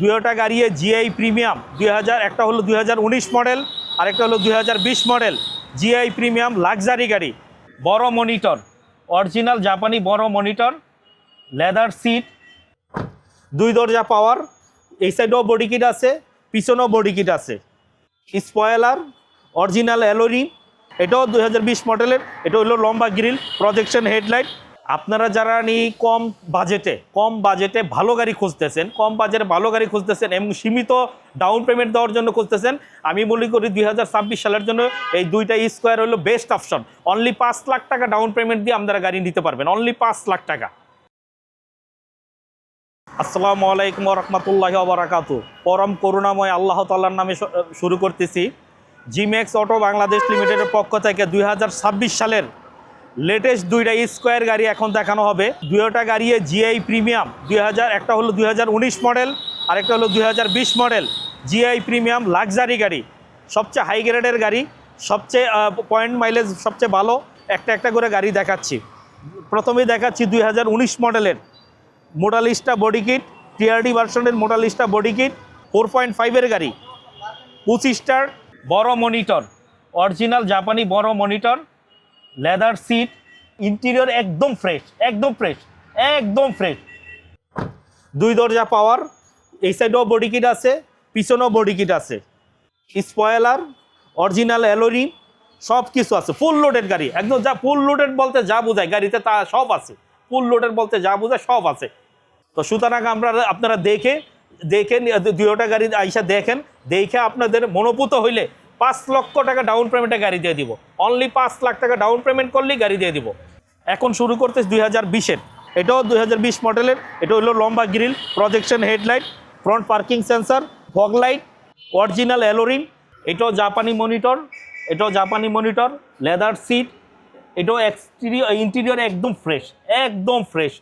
দুয়োটা গাড়ি GI premium দুই হাজার একটা হলো দুই হাজার উনিশ মডেল, আরেকটা হলো দুই হাজার বিশ মডেল। জিআই প্রিমিয়াম লাক্সারি গাড়ি, বড় মনিটর অরিজিনাল জাপানি বড় মনিটর লেদার সিট দুই দরজা পাওয়ার এই সাইডেও বডি কিট আছে, পিছনেও বডি কিট আছে। স্পয়েলার অরিজিনাল অ্যালোরি এটাও দুই হাজার বিশ মডেলের, এটা হলো লম্বা গ্রিল প্রজেকশন হেডলাইট আপনারা যারা নি কম বাজেটে কম বাজেটে ভালো গাড়ি খুঁজতেছেন, কম বাজেটে ভালো গাড়ি খুঁজতেছেন এবং সীমিত ডাউন পেমেন্ট দেওয়ার জন্য খুঁজতেছেন, আমি মনে করি দুই হাজার ছাব্বিশ সালের জন্য এই দুইটা স্কোয়ার হলো বেস্ট অপশন অনলি পাঁচ লাখ টাকা ডাউন পেমেন্ট দিয়ে আপনারা গাড়ি নিতে পারবেন। অনলি পাঁচ লাখ টাকা। আসসালামু আলাইকুম রহমতুল্লাহ বারাকাতু। পরম করুণাময় আল্লাহ তাল্লার নামে শুরু করতেছি। জিম্যাক্স অটো বাংলাদেশ লিমিটেডের পক্ষ থেকে দুই হাজার ছাব্বিশ সালের লেটেস্ট দুইটা স্কোয়ার গাড়ি এখন দেখানো হবে। দুইটা গাড়ি জিআই প্রিমিয়াম দুই হাজার, একটা হলো দুই হাজার উনিশ মডেল আরেকটা হলো দুই হাজার বিশ মডেল জিআই প্রিমিয়াম লাক্সারি গাড়ি, সবচেয়ে হাই গ্রেডের গাড়ি, সবচেয়ে পয়েন্ট মাইলেজ সবচেয়ে ভালো, একটা একটা করে গাড়ি দেখাচ্ছি। প্রথমেই দেখাচ্ছি দুই হাজার উনিশ মডেলের মোডালিস্টা বডি কিট টিআরডি ভার্সনের Modellista body kit four point ফাইভের গাড়ি। পঁচিশটার বড় মনিটর অরিজিনাল জাপানি বড় মনিটর লেদার সিট ইন্টেরিয়র একদম ফ্রেশ একদম ফ্রেশ একদম ফ্রেশ দুই দরজা পাওয়ার এই সাইডেও বডি কিট আছে, পিছনেও বডি কিট আছে। স্পয়েলার অরিজিনাল অ্যালোরি সব কিছু আছে ফুল লোডেড গাড়ি। একদম যা ফুল লোডেড বলতে যা বোঝায়, গাড়িতে তা সব আছে। ফুল লোডেড বলতে যা বোঝায়, সব আছে। তো সুতরাং আমরা আপনারা দেখে দেখেন দুইটা গাড়ি আইসা দেখেন, দেখে আপনাদের মনোপুত হইলে পাঁচ লক্ষ টাকা ডাউন পেমেন্টে গাড়ি দিয়ে দিব। অনলি পাঁচ লাখ টাকা ডাউন পেমেন্ট করলেই গাড়ি দিয়ে দিব। এখন শুরু করতে দুই হাজার বিশের। এটাও দুই হাজার বিশ মডেলের এটা হলো লম্বা grill projection headlight front parking sensor fog light original alloy rim এটাও জাপানি মনিটর এটাও জাপানি মনিটর লেদার সিট এটাও এক্সটিরিয়র ইন্টেরিয়র একদম ফ্রেশ একদম ফ্রেশ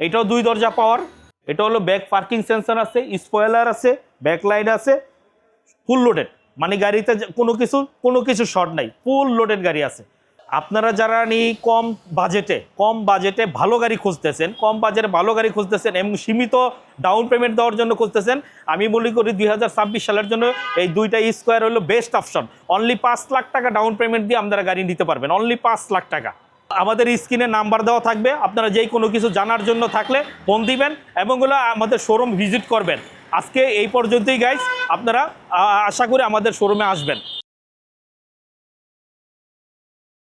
এটাও দুই দরজা পাওয়ার এটা হলো ব্যাক পার্কিং সেন্সার আছে স্পয়েলার আছে ব্যাক লাইট আছে ফুল লোডেড মানে গাড়িতে কোনো কিছু কোনো কিছু শর্ট নাই ফুল লোডেড গাড়ি আছে। আপনারা যারা নি কম বাজেটে কম বাজেটে ভালো গাড়ি খুঁজতেছেন, কম বাজেটে ভালো গাড়ি খুঁজতেছেন এবং সীমিত ডাউন পেমেন্ট দেওয়ার জন্য খুঁজতেছেন, আমি মনে করি দুই হাজার ছাব্বিশ সালের জন্য এই দুইটা স্কোয়ার হলো বেস্ট অপশন অনলি পাঁচ লাখ টাকা ডাউন পেমেন্ট দিয়ে আপনারা গাড়ি নিতে পারবেন অনলি পাঁচ লাখ টাকা। আমাদের স্ক্রিনে নাম্বার দেওয়া থাকবে, আপনারা যেই কোনো কিছু জানার জন্য থাকলে ফোন দিবেন এবং হলো আমাদের শোরুম ভিজিট করবেন। আজকে এই পর্যন্তই গাইজ আপনারা আশা করি আমাদের শোরুমে আসবেন।